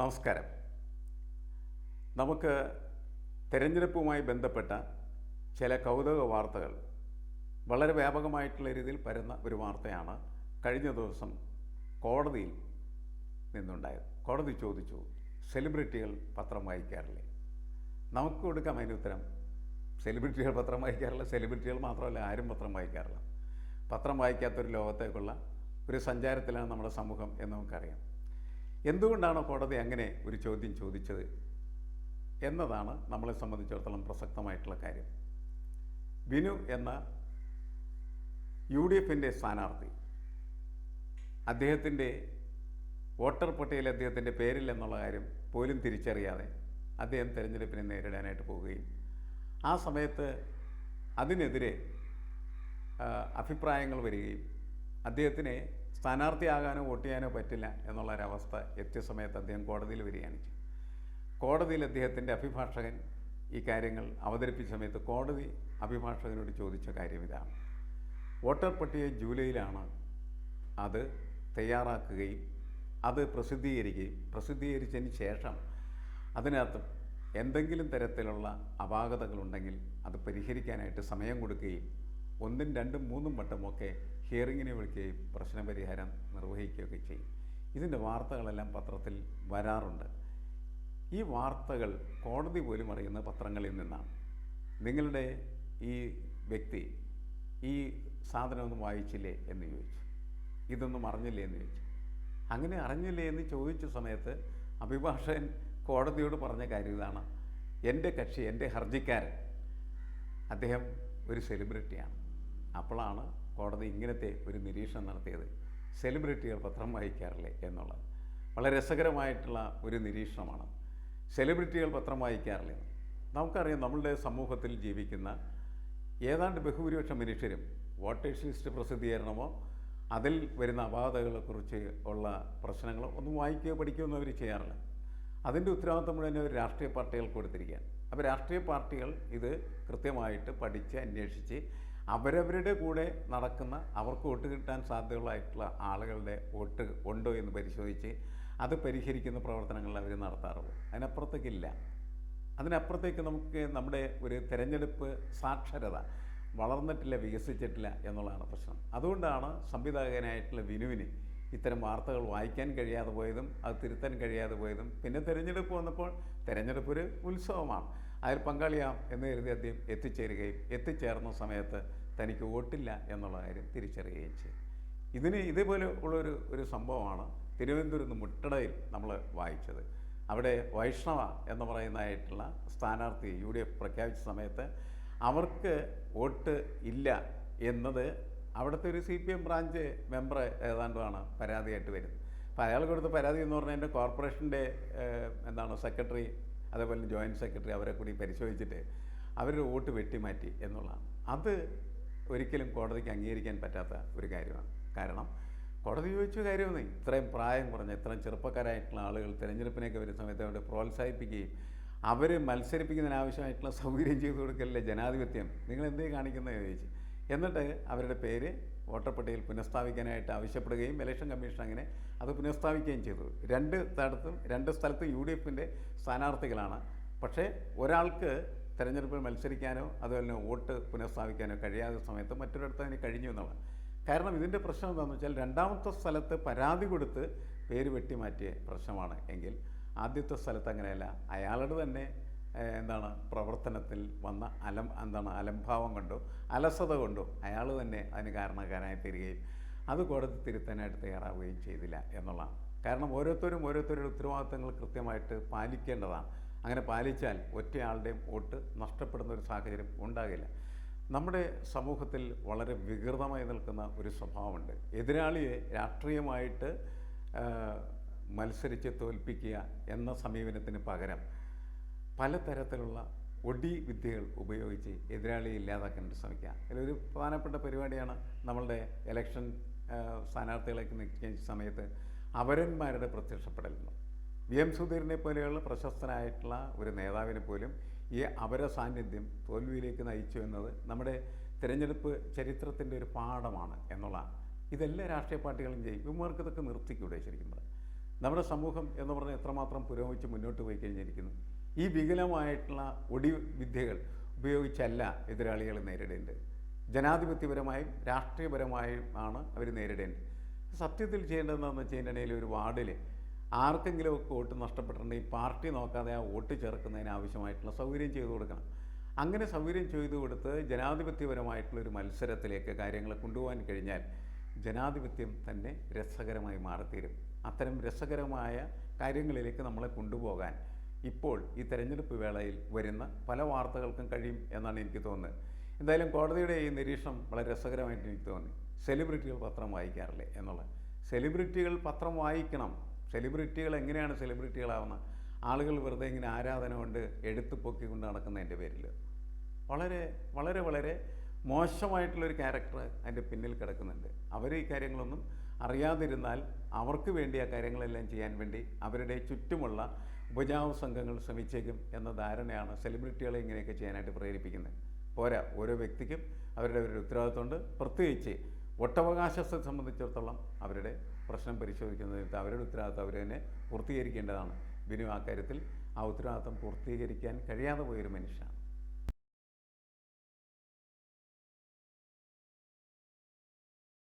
നമസ്കാരം. നമുക്ക് തിരഞ്ഞെടുപ്പുമായി ബന്ധപ്പെട്ട ചില കൗതുക വാർത്തകൾ വളരെ വ്യാപകമായിട്ടുള്ള രീതിയിൽ പരന്ന ഒരു വാർത്തയാണ് കഴിഞ്ഞ ദിവസം കോടതിയിൽ നിന്നുണ്ടായത്. കോടതി ചോദിച്ചു സെലിബ്രിറ്റികൾ പത്രം വായിക്കാറില്ലേ? നമുക്ക് കൊടുക്കാം അതിന് ഉത്തരം. സെലിബ്രിറ്റികൾ പത്രം വായിക്കാറില്ല സെലിബ്രിറ്റികൾ മാത്രമല്ല ആരും പത്രം വായിക്കാറില്ല. പത്രം വായിക്കാത്തൊരു ലോകത്തേക്കുള്ള ഒരു സഞ്ചാരത്തിലാണ് നമ്മുടെ സമൂഹം എന്ന് നമുക്കറിയാം. എന്തുകൊണ്ടാണ് കോടതി അങ്ങനെ ഒരു ചോദ്യം ചോദിച്ചത് എന്നതാണ് നമ്മളെ സംബന്ധിച്ചിടത്തോളം പ്രസക്തമായിട്ടുള്ള കാര്യം. ബിനു എന്ന യു ഡി എഫിന്റെ സ്ഥാനാർത്ഥി അദ്ദേഹത്തിന്റെ വോട്ടർ പട്ടികയിൽ അദ്ദേഹത്തിന്റെ പേരിൽ എന്നുള്ള കാര്യം പോലും തിരിച്ചറിയാതെ അദ്ദേഹം തിരഞ്ഞെടുപ്പിനെ നേരിടാനായിട്ട് പോവുകയും ആ സമയത്ത് അതിനെതിരെ അഭിപ്രായങ്ങൾ വരികയും അദ്ദേഹത്തിനെ സ്ഥാനാർത്ഥിയാകാനോ വോട്ട് ചെയ്യാനോ പറ്റില്ല എന്നുള്ളൊരവസ്ഥ എത്തിയ സമയത്ത് അദ്ദേഹം കോടതിയിൽ വരികയാണ് കോടതിയിൽ അദ്ദേഹത്തിന്റെ അഭിഭാഷകൻ ഈ കാര്യങ്ങൾ അവതരിപ്പിച്ച സമയത്ത് കോടതി അഭിഭാഷകനോട് ചോദിച്ച കാര്യം ഇതാണ്. വോട്ടർ പട്ടിക ജൂലൈയിലാണ് അത് തയ്യാറാക്കുകയും അത് പ്രസിദ്ധീകരിക്കുകയും പ്രസിദ്ധീകരിച്ചതിന് ശേഷം അതിനകത്ത് എന്തെങ്കിലും തരത്തിലുള്ള അപാകതകളുണ്ടെങ്കിൽ അത് പരിഹരിക്കാനായിട്ട് സമയം കൊടുക്കുകയും ഒന്നും രണ്ടും മൂന്നും വട്ടമൊക്കെ ഹിയറിങ്ങിനെ വിളിക്കുകയും പ്രശ്നപരിഹാരം നിർവഹിക്കുകയൊക്കെ ചെയ്യും. ഇതിന്റെ വാർത്തകളെല്ലാം പത്രത്തിൽ വരാറുണ്ട്. ഈ വാർത്തകൾ കോടതി പോലും അറിയുന്ന പത്രങ്ങളിൽ നിന്നാണ്. നിങ്ങളുടെ ഈ വ്യക്തി ഈ സാധനമൊന്നും വായിച്ചില്ലേ എന്ന് ചോദിച്ചു. ഇതൊന്നും അറിഞ്ഞില്ലേ എന്ന് ചോദിച്ചു. അങ്ങനെ അറിഞ്ഞില്ലേ എന്ന് ചോദിച്ച സമയത്ത് അഭിഭാഷകൻ കോടതിയോട് പറഞ്ഞ കാര്യം ഇതാണ്. എന്റെ കക്ഷി എന്റെ ഹർജിക്കാരൻ അദ്ദേഹം ഒരു സെലിബ്രിറ്റിയാണ് അപ്പോഴാണ് കോടതി ഇങ്ങനത്തെ ഒരു നിരീക്ഷണം നടത്തിയത്. സെലിബ്രിറ്റികൾ പത്രം വായിക്കാറില്ലേ എന്നുള്ളത്. വളരെ രസകരമായിട്ടുള്ള ഒരു നിരീക്ഷണമാണ്. സെലിബ്രിറ്റികൾ പത്രം വായിക്കാറില്ലേ? നമുക്കറിയാം നമ്മളുടെ സമൂഹത്തിൽ ജീവിക്കുന്ന ഏതാണ്ട് ബഹുഭൂരിപക്ഷം മനുഷ്യരും വോട്ടേഴ്സ് ലിസ്റ്റ് പ്രസിദ്ധീകരണമോ അതിൽ വരുന്ന അപാകതകളെക്കുറിച്ച് ഉള്ള പ്രശ്നങ്ങളോ ഒന്നും വായിക്കുകയോ പഠിക്കുകയോ ഒന്നും അവർ ചെയ്യാറില്ല. അതിന്റെ ഉത്തരവാദിത്വം മുഴുവൻ ഒരു രാഷ്ട്രീയ പാർട്ടികൾ കൊടുത്തിരിക്കുകയാണ്. അപ്പോൾ രാഷ്ട്രീയ പാർട്ടികൾ ഇത് കൃത്യമായിട്ട് പഠിച്ച് അന്വേഷിച്ച് അവരവരുടെ കൂടെ നടക്കുന്ന അവർക്ക് വോട്ട് കിട്ടാൻ സാധ്യതകളായിട്ടുള്ള ആളുകളുടെ വോട്ട് ഉണ്ടോ എന്ന് പരിശോധിച്ച് അത് പരിഹരിക്കുന്ന പ്രവർത്തനങ്ങൾ അവർ നടത്താറുള്ളൂ. അതിനപ്പുറത്തേക്കില്ല. അതിനപ്പുറത്തേക്ക് നമുക്ക് നമ്മുടെ ഒരു തിരഞ്ഞെടുപ്പ് സാക്ഷരത വളർന്നിട്ടില്ല വികസിച്ചിട്ടില്ല എന്നുള്ളതാണ് പ്രശ്നം. അതുകൊണ്ടാണ് സംവിധായകനായിട്ടുള്ള വിനുവിന് ഇത്തരം വാർത്തകൾ വായിക്കാൻ കഴിയാതെ പോയതും അത് തിരുത്താൻ കഴിയാതെ പോയതും. പിന്നെ തിരഞ്ഞെടുപ്പ് വന്നപ്പോൾ തിരഞ്ഞെടുപ്പ് ഒരു ഉത്സവമാണ്. അതിൽ പങ്കാളിയാം എന്ന് കരുതി അദ്ദേഹം എത്തിച്ചേരുകയും എത്തിച്ചേർന്ന സമയത്ത് തനിക്ക് വോട്ടില്ല എന്നുള്ള കാര്യം തിരിച്ചറിയുകയും ചെയ്തു. ഇതിന് ഇതേപോലെ ഉള്ളൊരു ഒരു സംഭവമാണ് തിരുവനന്തപുരത്ത് മുട്ടടയിൽ നമ്മൾ വായിച്ചത്. അവിടെ വൈഷ്ണവ എന്ന് പറയുന്നതായിട്ടുള്ള സ്ഥാനാർത്ഥി യു ഡി എഫ് പ്രഖ്യാപിച്ച സമയത്ത് അവർക്ക് വോട്ട് ഇല്ല എന്നത് അവിടുത്തെ ഒരു C P M branch member ഏതാണ്ടാണ് പരാതിയായിട്ട് വരുന്നത്. അപ്പോൾ അയാൾ കൊടുത്ത പരാതി എന്ന് പറഞ്ഞാൽ എന്റെ കോർപ്പറേഷന്റെ എന്താണ് സെക്രട്ടറി അതേപോലെ ജോയിന്റ് സെക്രട്ടറി അവരെ കൂടി പരിശോധിച്ചിട്ട് അവരുടെ വോട്ട് വെട്ടിമാറ്റി എന്നുള്ളതാണ്. അത് ഒരിക്കലും കോടതിക്ക് അംഗീകരിക്കാൻ പറ്റാത്ത ഒരു കാര്യമാണ്. കാരണം കോടതി ചോദിച്ച കാര്യമൊന്നും ഇത്രയും പ്രായം കുറഞ്ഞ ഇത്രയും ചെറുപ്പക്കാരായിട്ടുള്ള ആളുകൾ തിരഞ്ഞെടുപ്പിനൊക്കെ വരുന്ന സമയത്ത് അവരെ പ്രോത്സാഹിപ്പിക്കുകയും അവർ മത്സരിപ്പിക്കുന്നതിനാവശ്യമായിട്ടുള്ള സൗകര്യം ചെയ്തു കൊടുക്കലില്ലേ ജനാധിപത്യം. നിങ്ങൾ എന്തേ കാണിക്കുന്നത് ചോദിച്ചു. എന്നിട്ട് അവരുടെ പേര് വോട്ടർ പട്ടികയിൽ പുനഃസ്ഥാപിക്കാനായിട്ട് ആവശ്യപ്പെടുകയും ഇലക്ഷൻ കമ്മീഷൻ അങ്ങനെ അത് പുനഃസ്ഥാപിക്കുകയും ചെയ്തു. രണ്ട് സ്ഥലത്തും രണ്ട് സ്ഥലത്തും യു ഡി എഫിന്റെ സ്ഥാനാർത്ഥികളാണ്. പക്ഷേ ഒരാൾക്ക് തെരഞ്ഞെടുപ്പിൽ മത്സരിക്കാനോ അതുപോലെ വോട്ട് പുനഃസ്ഥാപിക്കാനോ കഴിയാത്ത സമയത്ത് മറ്റൊരിടത്ത് അതിന് കഴിഞ്ഞു എന്നുള്ളത് കാരണം ഇതിന്റെ പ്രശ്നം എന്താണെന്ന് വെച്ചാൽ രണ്ടാമത്തെ സ്ഥലത്ത് പരാതി കൊടുത്ത് പേര് വെട്ടിമാറ്റിയ പ്രശ്നമാണ്. എങ്കിൽ ആദ്യത്തെ സ്ഥലത്ത് അങ്ങനെയല്ല. അയാളുടെ തന്നെ എന്താണ് പ്രവർത്തനത്തിൽ വന്ന അലം എന്താണ് അലംഭാവം കൊണ്ടോ അലസത കൊണ്ടോ. അയാൾ തന്നെ അതിന് കാരണക്കാരനായി തീരുകയും അത് കോടതി തിരുത്താനായിട്ട് തയ്യാറാവുകയും ചെയ്തില്ല എന്നുള്ളതാണ്. കാരണം ഓരോരുത്തരും ഓരോരുത്തരുടെ ഉത്തരവാദിത്തങ്ങൾ കൃത്യമായിട്ട് പാലിക്കേണ്ടതാണ്. അങ്ങനെ പാലിച്ചാൽ ഒറ്റയാളുടെയും വോട്ട് നഷ്ടപ്പെടുന്ന ഒരു സാഹചര്യം ഉണ്ടാകില്ല. നമ്മുടെ സമൂഹത്തിൽ വളരെ വികൃതമായി നിൽക്കുന്ന ഒരു സ്വഭാവമുണ്ട്. എതിരാളിയെ രാഷ്ട്രീയമായിട്ട് മത്സരിച്ച് തോൽപ്പിക്കുക എന്ന സമീപനത്തിന് പകരം പലതരത്തിലുള്ള ഒടി വിദ്യകൾ ഉപയോഗിച്ച് എതിരാളിയെ ഇല്ലാതാക്കാനായിട്ട് ശ്രമിക്കുക. ഇതിലൊരു പ്രധാനപ്പെട്ട പരിപാടിയാണ് നമ്മളുടെ ഇലക്ഷൻ സ്ഥാനാർത്ഥികളേക്ക് നിൽക്കുന്ന സമയത്ത് അവരന്മാരുടെ പ്രത്യക്ഷപ്പെടലുണ്ട് വി. എം. സുധീറിനെ പോലെയുള്ള പ്രശസ്തനായിട്ടുള്ള ഒരു നേതാവിനെ പോലും ഈ അവര സാന്നിധ്യം തോൽവിയിലേക്ക് നയിച്ചു എന്നത് നമ്മുടെ തിരഞ്ഞെടുപ്പ് ചരിത്രത്തിന്റെ ഒരു പാഠമാണ് എന്നുള്ളതാണ്. ഇതെല്ലാ രാഷ്ട്രീയ പാർട്ടികളും ചെയ്യും ഇവർക്ക് ഇതൊക്കെ നിർത്തിക്കൂടെ ശരിക്കും നമ്മുടെ സമൂഹം എന്ന് പറഞ്ഞാൽ എത്രമാത്രം പുരോഗമിച്ച് മുന്നോട്ട് പോയി കഴിഞ്ഞിരിക്കുന്നു? ഈ വികലമായിട്ടുള്ള ഒടി വിദ്യകൾ ഉപയോഗിച്ചല്ല എതിരാളികൾ നേരിടേണ്ടത്. ജനാധിപത്യപരമായും രാഷ്ട്രീയപരമായും ആണ് അവർ നേരിടേണ്ടത്. സത്യത്തിൽ ചെയ്യേണ്ടതെന്ന് വെച്ച് കഴിഞ്ഞിട്ടുണ്ടെങ്കിൽ ഒരു വാർഡിൽ ആർക്കെങ്കിലുമൊക്കെ വോട്ട് നഷ്ടപ്പെട്ടിട്ടുണ്ടെങ്കിൽ പാർട്ടി നോക്കാതെ ആ വോട്ട് ചേർക്കുന്നതിന് ആവശ്യമായിട്ടുള്ള സൗകര്യം ചെയ്തു കൊടുക്കണം. അങ്ങനെ സൗകര്യം ചെയ്തു കൊടുത്ത് ജനാധിപത്യപരമായിട്ടുള്ളൊരു മത്സരത്തിലേക്ക് കാര്യങ്ങൾ കൊണ്ടുപോകാൻ കഴിഞ്ഞാൽ ജനാധിപത്യം തന്നെ രസകരമായി മാറിത്തീരും. അത്തരം രസകരമായ കാര്യങ്ങളിലേക്ക് നമ്മളെ കൊണ്ടുപോകാൻ ഇപ്പോൾ ഈ തെരഞ്ഞെടുപ്പ് വേളയിൽ വരുന്ന പല വാർത്തകൾക്കും കഴിയും എന്നാണ് എനിക്ക് തോന്നുന്നത്. എന്തായാലും കോടതിയുടെ ഈ നിരീക്ഷണം വളരെ രസകരമായിട്ട് എനിക്ക് തോന്നി. സെലിബ്രിറ്റികൾ പത്രം വായിക്കാറില്ലേ എന്നുള്ളത്. സെലിബ്രിറ്റികൾ പത്രം വായിക്കണം. സെലിബ്രിറ്റികൾ എങ്ങനെയാണ് സെലിബ്രിറ്റികളാവുന്നത് ആളുകൾ വെറുതെ ഇങ്ങനെ ആരാധന കൊണ്ട് എടുത്തു പൊക്കിക്കൊണ്ട് നടക്കുന്നതിന്റെ പേരിൽ. വളരെ വളരെ വളരെ മോശമായിട്ടുള്ളൊരു ക്യാരക്ടർ അതിന്റെ പിന്നിൽ കിടക്കുന്നുണ്ട്. അവർ ഈ കാര്യങ്ങളൊന്നും അറിയാതിരുന്നാൽ അവർക്ക് വേണ്ടി ആ കാര്യങ്ങളെല്ലാം ചെയ്യാൻ വേണ്ടി അവരുടെ ചുറ്റുമുള്ള ഉപജാപ സംഘങ്ങൾ ശ്രമിച്ചേക്കും എന്ന ധാരണയാണ് സെലിബ്രിറ്റികളെ ഇങ്ങനെയൊക്കെ ചെയ്യാനായിട്ട് പ്രേരിപ്പിക്കുന്നത്. പോരാ ഓരോ വ്യക്തിക്കും അവരുടെ ഒരു ഉത്തരവാദിത്വമുണ്ട്. പ്രത്യേകിച്ച് ഒട്ടവകാശത്തെ സംബന്ധിച്ചിടത്തോളം അവരുടെ പ്രശ്നം പരിശോധിക്കുന്നതിന് അവരുടെ ഉത്തരവാദിത്വം അവർ തന്നെ പൂർത്തീകരിക്കേണ്ടതാണ്. ബിനു ആ കാര്യത്തിൽ ആ ഉത്തരവാദിത്വം പൂർത്തീകരിക്കാൻ കഴിയാതെ പോയൊരു മനുഷ്യനാണ്.